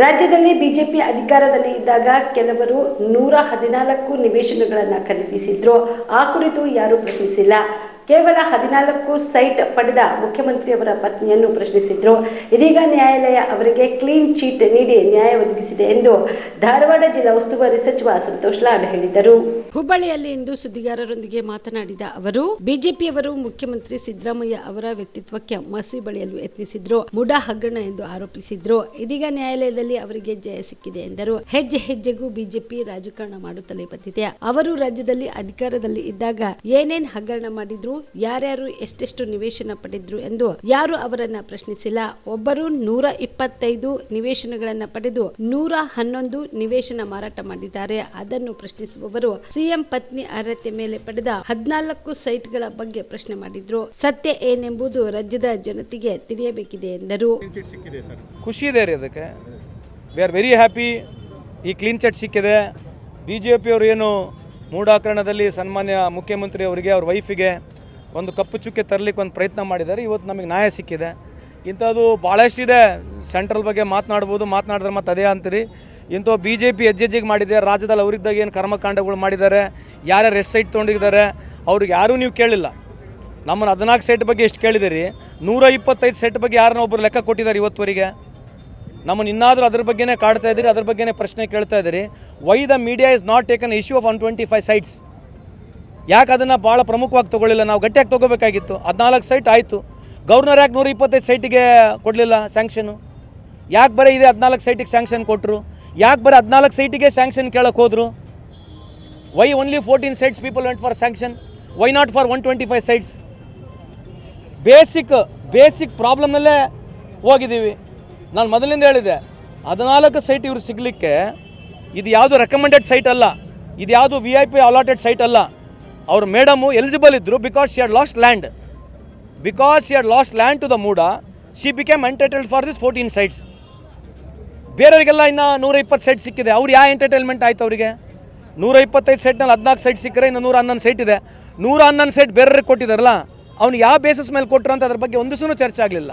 ರಾಜ್ಯದಲ್ಲಿ ಬಿಜೆಪಿ ಅಧಿಕಾರದಲ್ಲಿ ಇದ್ದಾಗ ಕೆಲವರು ನೂರ ಹದಿನಾಲ್ಕು ನಿವೇಶನಗಳನ್ನು ಖರೀದಿಸಿದ್ರು. ಆ ಕುರಿತು ಯಾರೂ ಪ್ರಶ್ನಿಸಿಲ್ಲ. ಕೇವಲ ಹದಿನಾಲ್ಕು ಸೈಟ್ ಪಡೆದ ಮುಖ್ಯಮಂತ್ರಿಯವರ ಪತ್ನಿಯನ್ನು ಪ್ರಶ್ನಿಸಿದ್ರು. ಇದೀಗ ನ್ಯಾಯಾಲಯ ಅವರಿಗೆ ಕ್ಲೀನ್ ಚೀಟ್ ನೀಡಿ ನ್ಯಾಯ ಒದಗಿಸಿದೆ ಎಂದು ಧಾರವಾಡ ಜಿಲ್ಲಾ ಉಸ್ತುವಾರಿ ಸಚಿವ ಸಂತೋಷ್ ಲಾಡ್ ಹೇಳಿದರು. ಹುಬ್ಬಳ್ಳಿಯಲ್ಲಿ ಇಂದು ಸುದ್ದಿಗಾರರೊಂದಿಗೆ ಮಾತನಾಡಿದ ಅವರು, ಬಿಜೆಪಿಯವರು ಮುಖ್ಯಮಂತ್ರಿ ಸಿದ್ದರಾಮಯ್ಯ ಅವರ ವ್ಯಕ್ತಿತ್ವಕ್ಕೆ ಮಸಿ ಬಳಿಯಲು ಯತ್ನಿಸಿದ್ರು ಮುಡ ಹಗ್ಗಣ ಎಂದು ಆರೋಪಿಸಿದ್ರು. ಇದೀಗ ನ್ಯಾಯಾಲಯದಲ್ಲಿ ಅವರಿಗೆ ಜಯ ಸಿಕ್ಕಿದೆ ಎಂದರು. ಹೆಜ್ಜೆ ಹೆಜ್ಜೆಗೂ ಬಿಜೆಪಿ ರಾಜಕಾರಣ ಮಾಡುತ್ತಲೇ ಬಂದಿದೆ. ಅವರು ರಾಜ್ಯದಲ್ಲಿ ಅಧಿಕಾರದಲ್ಲಿ ಇದ್ದಾಗ ಏನೇನ್ ಹಗರಣ ಮಾಡಿದ್ರು ಯಾರ್ಯಾರು ಎಷ್ಟೆಷ್ಟು ನಿವೇಶನ ಪಡೆದ್ರು ಎಂದು ಯಾರು ಅವರನ್ನ ಪ್ರಶ್ನಿಸಿಲ್ಲ. ಒಬ್ಬರು ನೂರ ಇಪ್ಪತ್ತೈದು ನಿವೇಶನಗಳನ್ನ ಪಡೆದು ನೂರ ಹನ್ನೊಂದು ನಿವೇಶನ ಮಾರಾಟ ಮಾಡಿದ್ದಾರೆ. ಅದನ್ನು ಪ್ರಶ್ನಿಸುವವರು ಸಿಎಂ ಪತ್ನಿ ಅರ್ಹತೆ ಮೇಲೆ ಪಡೆದ ಹದಿನಾಲ್ಕು ಸೈಟ್ಗಳ ಬಗ್ಗೆ ಪ್ರಶ್ನೆ ಮಾಡಿದ್ರು. ಸತ್ಯ ಏನೆಂಬುದು ರಾಜ್ಯದ ಜನತೆಗೆ ತಿಳಿಯಬೇಕಿದೆ ಎಂದರು. ಖುಷಿ ಇದೆ ರೀ ಅದಕ್ಕೆ. ವಿ ಆರ್ ವೆರಿ ಹ್ಯಾಪಿ ಈ ಕ್ಲೀನ್ ಚಟ್ ಸಿಕ್ಕಿದೆ. ಬಿ ಜೆ ಏನು ಮೂಢಾಕರಣದಲ್ಲಿ ಸನ್ಮಾನ್ಯ ಮುಖ್ಯಮಂತ್ರಿ ಅವರಿಗೆ, ಅವ್ರ ವೈಫಿಗೆ ಒಂದು ಕಪ್ಪು ಚುಕ್ಕೆ ತರಲಿಕ್ಕೆ ಒಂದು ಪ್ರಯತ್ನ ಮಾಡಿದ್ದಾರೆ. ಇವತ್ತು ನಮಗೆ ನ್ಯಾಯ ಸಿಕ್ಕಿದೆ. ಇಂಥದ್ದು ಭಾಳಷ್ಟಿದೆ ಸೆಂಟ್ರಲ್ ಬಗ್ಗೆ ಮಾತನಾಡ್ಬೋದು. ಮಾತನಾಡಿದ್ರೆ ಮತ್ತೆ ಅದೇ ಅಂತೀರಿ. ಇಂಥವು ಬಿ ಜೆ ಪಿ ಹೆಜ್ಜೆಜ್ಜಿಗೆ ಮಾಡಿದೆ. ರಾಜ್ಯದಲ್ಲಿ ಅವರಿದ್ದಾಗ ಏನು ಕರ್ಮಕಾಂಡಗಳು ಮಾಡಿದ್ದಾರೆ. ಯಾರ್ಯಾರು ಎಷ್ಟು ಸೈಟ್ ತೊಗೊಂಡಿದ್ದಾರೆ. ಅವ್ರಿಗೆ ಯಾರೂ ನೀವು ಕೇಳಿಲ್ಲ. ನಮ್ಮನ್ನು ಹದಿನಾಲ್ಕು ಸೆಟ್ ಬಗ್ಗೆ ಎಷ್ಟು ಕೇಳಿದಿರಿ ನೂರ ಇಪ್ಪತ್ತೈದು ಸೆಟ್ ಬಗ್ಗೆ ಯಾರನ್ನ ಒಬ್ಬರು ಲೆಕ್ಕ ಕೊಟ್ಟಿದ್ದಾರೆ ಇವತ್ತುವರೆಗೆ? ನಮ್ಮನ್ನು ಇನ್ನಾದರೂ ಅದ್ರ ಬಗ್ಗೆನೇ ಕಾಡ್ತಾ ಇದ್ದೀರಿ. ಅದ್ರ ಬಗ್ಗೆನೇ ಪ್ರಶ್ನೆ ಕೇಳ್ತಾ ಇದ್ದೀರಿ. Why the media is not taken issue of one twenty five sites ಯಾಕೆ ಅದನ್ನು ಭಾಳ ಪ್ರಮುಖವಾಗಿ ತೊಗೊಳ್ಳಿಲ್ಲ? ನಾವು ಗಟ್ಟಿಯಾಗಿ ತೊಗೋಬೇಕಾಗಿತ್ತು. ಹದಿನಾಲ್ಕು ಸೈಟ್ ಆಯಿತು. ಗೌರ್ನರ್ ಯಾಕೆ ನೂರ ಇಪ್ಪತ್ತೈದು ಸೈಟಿಗೆ ಕೊಡಲಿಲ್ಲ ಸ್ಯಾಂಕ್ಷನು ಯಾಕೆ ಬರೀ ಇದೆ ಹದಿನಾಲ್ಕು ಸೈಟಿಗೆ ಸ್ಯಾಂಕ್ಷನ್ ಕೊಟ್ಟರು ಯಾಕೆ ಬರೀ ಹದಿನಾಲ್ಕು ಸೈಟಿಗೆ ಸ್ಯಾಂಕ್ಷನ್ ಕೇಳಕ್ಕೆ ಹೋದರು? Why only fourteen sites people went for sanction why not for one twenty five sites basic basic ಪ್ರಾಬ್ಲಮ್ನಲ್ಲೇ ಹೋಗಿದ್ದೀವಿ. ನಾನು ಮೊದಲಿಂದ ಹೇಳಿದೆ, ಹದಿನಾಲ್ಕು ಸೈಟ್ ಇವರು ಸಿಗಲಿಕ್ಕೆ ಇದು ಯಾವುದು ರೆಕಮೆಂಡೆಡ್ ಸೈಟ್ ಅಲ್ಲ. ಇದು ಯಾವುದು V I P allotted site ಅಲ್ಲ. ಅವ್ರು ಮೇಡಮು ಎಲಿಜಿಬಲ್ ಇದ್ದರು because she had lost land because she had lost land to the MUDA she became entitled for this fourteen sites ಬೇರೆಯವರಿಗೆಲ್ಲ ಇನ್ನು ನೂರ ಇಪ್ಪತ್ತು ಸೈಟ್ ಸಿಕ್ಕಿದೆ. ಅವ್ರು ಯಾವ ಎಂಟರ್ಟೈನ್ಮೆಂಟ್ ಆಯ್ತು ಅವರಿಗೆ? ನೂರ ಇಪ್ಪತ್ತೈದು ಸೈಟ್ನಲ್ಲಿ ಹದಿನಾಲ್ಕು ಸೈಟ್ ಸಿಕ್ಕರೆ ಇನ್ನು ನೂರ ಹನ್ನೊಂದು ಸೈಟ್ ಇದೆ. ನೂರ ಹನ್ನೊಂದು ಸೈಟ್ ಬೇರೆಯವ್ರಿಗೆ ಕೊಟ್ಟಿದ್ದಾರಲ್ಲ ಅವ್ನು ಯಾವ ಬೇಸಿಸ್ ಮೇಲೆ ಕೊಟ್ಟರು ಅಂತ ಅದ್ರ ಬಗ್ಗೆ ಒಂದು ಸೂ ಚರ್ಚೆ ಆಗಲಿಲ್ಲ.